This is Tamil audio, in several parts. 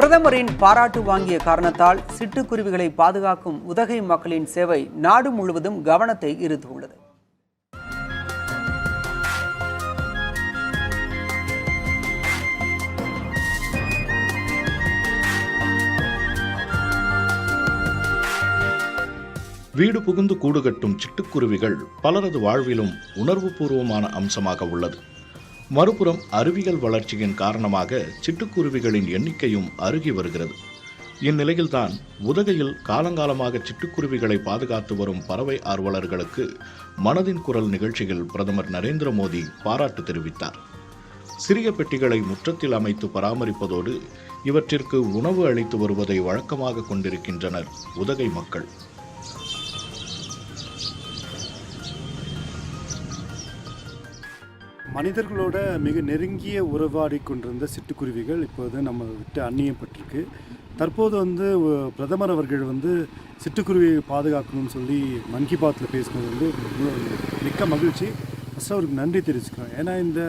பிரதமரின் பாராட்டு வாங்கிய காரணத்தால் சிட்டுக்குருவிகளை பாதுகாக்கும் உதகை மக்களின் சேவை நாடு முழுவதும் கவனத்தை ஈர்த்துள்ளது. வீடு புகுந்து கூடு கட்டும் சிட்டுக்குருவிகள் பலரது வாழ்விலும் உணர்வுபூர்வமான அம்சமாக உள்ளது. மறுபுறம் அறிவியல் வளர்ச்சியின் காரணமாக சிட்டுக்குருவிகளின் எண்ணிக்கையும் அருகி வருகிறது. இந்நிலையில்தான் உதகையில் காலங்காலமாக சிட்டுக்குருவிகளை பாதுகாத்து வரும் பறவை ஆர்வலர்களுக்கு மனதின் குரல் நிகழ்ச்சியில் பிரதமர் நரேந்திர மோடி பாராட்டு தெரிவித்தார். சிறிய பெட்டிகளை முற்றத்தில் அமைத்து பராமரிப்பதோடு இவற்றிற்கு உணவு அளித்து வருவதை வழக்கமாக கொண்டிருக்கின்றனர் உதகை மக்கள். மனிதர்களோட மிக நெருங்கிய உறவாடி கொண்டிருந்த சிட்டுக்குருவிகள் இப்போது நம்ம விட்டு அந்நியப்பட்டிருக்கு. தற்போது வந்து பிரதமர் அவர்கள் வந்து சிட்டுக்குருவியை பாதுகாக்கணும்னு சொல்லி மன் கி பாத்தில் பேசினது வந்து மிக்க மகிழ்ச்சி. ஃபஸ்ட்டு அவருக்கு நன்றி தெரிவிச்சுக்கிறோம். ஏன்னா இந்த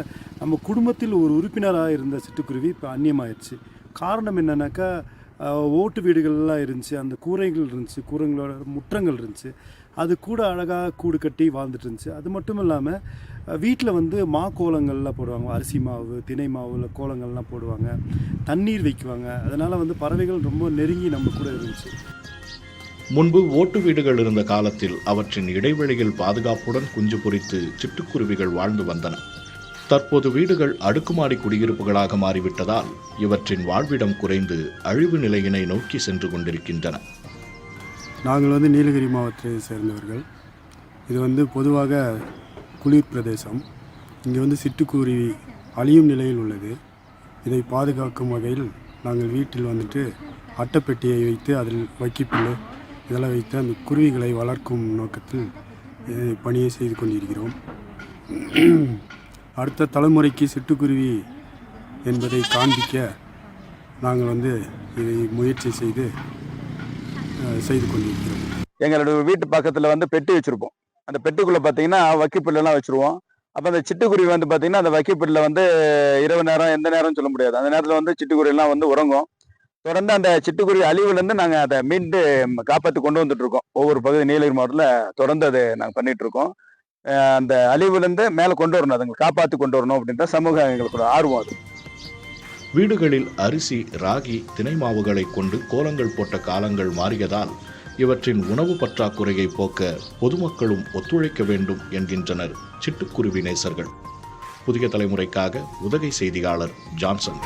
நம்ம குடும்பத்தில் ஒரு உறுப்பினராக இருந்த சிட்டுக்குருவி இப்போ அந்நியமாயிடுச்சு. காரணம் என்னன்னாக்கா ஓட்டு வீடுகள்லாம் இருந்துச்சு அந்த கூரைகள் இருந்துச்சு கூரைங்களோட முற்றங்கள் இருந்துச்சு. அது கூட அழகாக கூடு கட்டி வாழ்ந்துட்டு இருந்துச்சு. அது மட்டும் இல்லாமல் வீட்டில் வந்து மா கோலங்கள்லாம் போடுவாங்க. அரிசி மாவு திணை மாவில் கோலங்கள்லாம் போடுவாங்க. தண்ணீர் வைக்குவாங்க. அதனால் வந்து பறவைகள் ரொம்ப நெருங்கி நம்ம கூட இருந்துச்சு. முன்பு ஓட்டு வீடுகள் இருந்த காலத்தில் அவற்றின் இடைவெளியில் பாதுகாப்புடன் குஞ்சு பொரித்து சிட்டுக்குருவிகள் வாழ்ந்து வந்தன. தற்போது வீடுகள் அடுக்குமாடி குடியிருப்புகளாக மாறிவிட்டதால் இவற்றின் வாழ்விடம் குறைந்து அழிவு நிலையினை நோக்கி சென்று கொண்டிருக்கின்றன. நாங்கள் வந்து நீலகிரி மாவட்டத்தை சேர்ந்தவர்கள். இது வந்து பொதுவாக குளிர் பிரதேசம். இங்கே வந்து சிட்டுக்குருவி அழியும் நிலையில் உள்ளது. இதை பாதுகாக்கும் வகையில் நாங்கள் வீட்டில் வந்துட்டு அட்டைப்பெட்டியை வைத்து அதில் வைக்கிப்புல்லு இதெல்லாம் வைத்து அந்த குருவிகளை வளர்க்கும் நோக்கத்தில் பணியை செய்து கொண்டிருக்கிறோம். அடுத்த தலைமுறைக்கு சிட்டுக்குருவி என்பதை காண்பிக்க நாங்கள் வந்து இதை முயற்சி செய்து செய்து கொண்டிருக்கிறோம் எங்களோட வீட்டு பக்கத்துல வந்து பெட்டி வச்சிருப்போம். அந்த பெட்டிக்குள்ள பாத்தீங்கன்னா வக்கிப்புல்லாம் வச்சிருவோம். அப்ப அந்த சிட்டுக்குருவி வந்து பாத்தீங்கன்னா அந்த வக்கிப்புல்ல வந்து இரவு நேரம் எந்த நேரம் சொல்ல முடியாது. அந்த நேரத்துல வந்து சிட்டுக்குருவி எல்லாம் வந்து உறங்கும். தொடர்ந்து அந்த சிட்டுக்குருவி அழிவுல இருந்து நாங்க அதை மீண்டு காப்பாற்றி கொண்டு வந்துட்டு இருக்கோம் ஒவ்வொரு பகுதி நீலகிரி மாவட்டத்துல தொடர்ந்து அதை நாங்கள் பண்ணிட்டு இருக்கோம் அந்த அழிவுல இருந்து மேல கொண்டு வரணும். அதுங்களை காப்பாத்தி கொண்டு வரணும் அப்படின்ற சமூக எங்களுக்கு ஒரு ஆர்வம் அது. வீடுகளில் அரிசி ராகி தினை மாவுகளை கொண்டு கோலங்கள் போட்ட காலங்கள் மாறியதால் இவற்றின் உணவு பற்றாக்குறையை போக்க பொதுமக்களும் ஒத்துழைக்க வேண்டும் என்கின்றனர் சிட்டுக்குருவி நேசர்கள். புதிய தலைமுறைக்காக உதகை செய்தியாளர் ஜான்சன்.